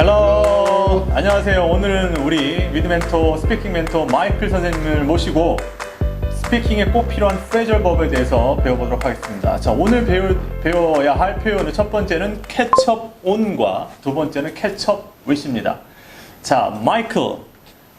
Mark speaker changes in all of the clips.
Speaker 1: 헬로 안녕하세요. 오늘은 우리 미드 멘토, 스피킹 멘토 마이클 선생님을 모시고 스피킹에 꼭 필요한 프레절 법에 대해서 배워보도록 하겠습니다. 자, 오늘 배울, 배워야 할 표현은 첫 번째는 catch-up on과 두 번째는 catch-up with입니다. 자, 마이클.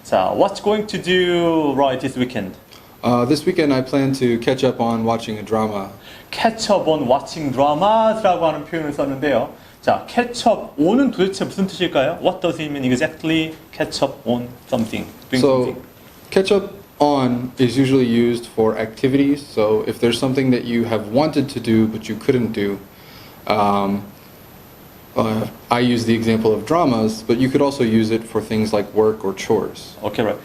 Speaker 1: 자, what's going to do right this weekend?
Speaker 2: Uh, this weekend, I plan to catch up on watching a drama.
Speaker 1: catch up on watching dramas라고 하는 표현을 썼는데요. 자, catch up on은 도대체 무슨 뜻일까요? What does it mean exactly? catch up on something. Doing
Speaker 2: So,
Speaker 1: something.
Speaker 2: catch up on is usually used for activities. So, if there's something that you have wanted to do but you couldn't do, um, uh, I use the example of dramas, but you could also use it for things like work or chores.
Speaker 1: 오케이, right.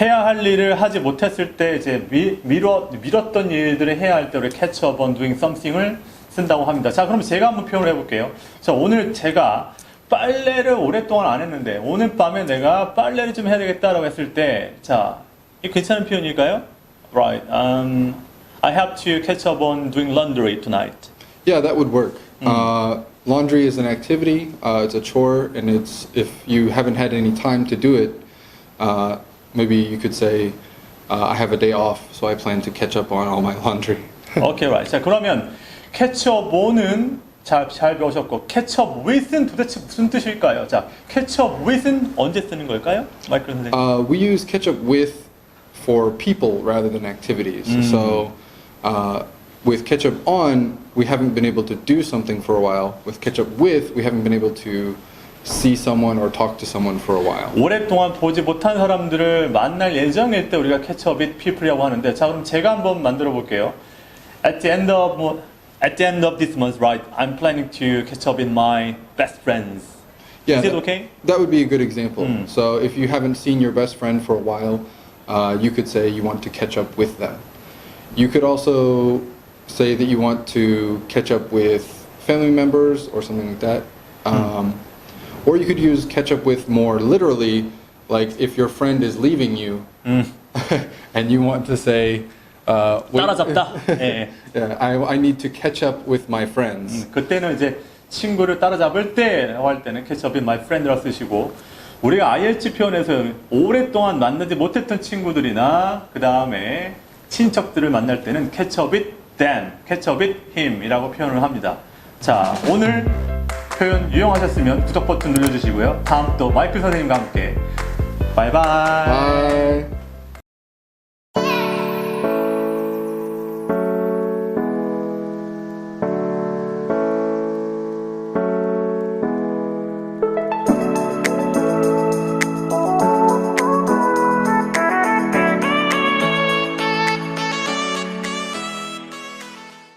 Speaker 1: 해야 할 일을 하지 못했을 때 이제 미, 미뤘, 미뤘던 일들을 해야 할 때 우리 catch up on doing something을 쓴다고 합니다. 자, 그럼 제가 한번 표현을 해볼게요. 자, 오늘 제가 빨래를 오랫동안 안 했는데 오늘 밤에 내가 빨래를 좀 해야 되겠다라고 했을 때 자, 이 괜찮은 표현일까요? Right. Um, I have to catch up on doing laundry tonight.
Speaker 2: Yeah, that would work. Uh, laundry is an activity, uh, it's a chore, and it's if you haven't had any time to do it, uh, maybe you could say, uh, I have a day off, so I plan to catch up on all my laundry.
Speaker 1: 오케이, right. 자, 그러면 catch up on은 잘, 잘 배우셨고 catch up with은 도대체 무슨 뜻일까요? 자, catch up with은 언제 쓰는 걸까요? 마이클 선생님.
Speaker 2: Uh, we use catch up with for people rather than activities. So, uh, with catch up on, we haven't been able to do something for a while. With catch up with, we haven't been able to see someone or talk to someone for a while.
Speaker 1: 오랫동안 보지 못한 사람들을 만날 예정일 때 우리가 catch up with people이라고 하는데 자, 그럼 제가 한번 만들어 볼게요. At the end of at the end of this month, right? I'm planning to catch up with my best friends.
Speaker 2: Yeah,
Speaker 1: Is it
Speaker 2: that-
Speaker 1: okay?
Speaker 2: That would be a good example. So if you haven't seen your best friend for a while, uh, you could say you want to catch up with them. You could also say that you want to catch up with family members or something like that. Um, Or you could use catch up with more literally, like if your friend is leaving you and you want to say, uh, wait-
Speaker 1: 따라잡다. 예, 예.
Speaker 2: yeah, I, I need to catch up with my friends.
Speaker 1: 그때는 이제 친구를 따라잡을 때라고 할 때는 catch up with my friend라고 쓰시고 우리가 IELTS 표현에서 오랫동안 만나지 못했던 친구들이나 그 다음에 친척들을 만날 때는 catch up with them, catch up with him이라고 표현을 합니다. 자, 오늘 표현 유용하셨으면 구독 버튼 눌러주시고요. 다음 또 마이클 선생님과 함께 바이바이.
Speaker 2: Bye.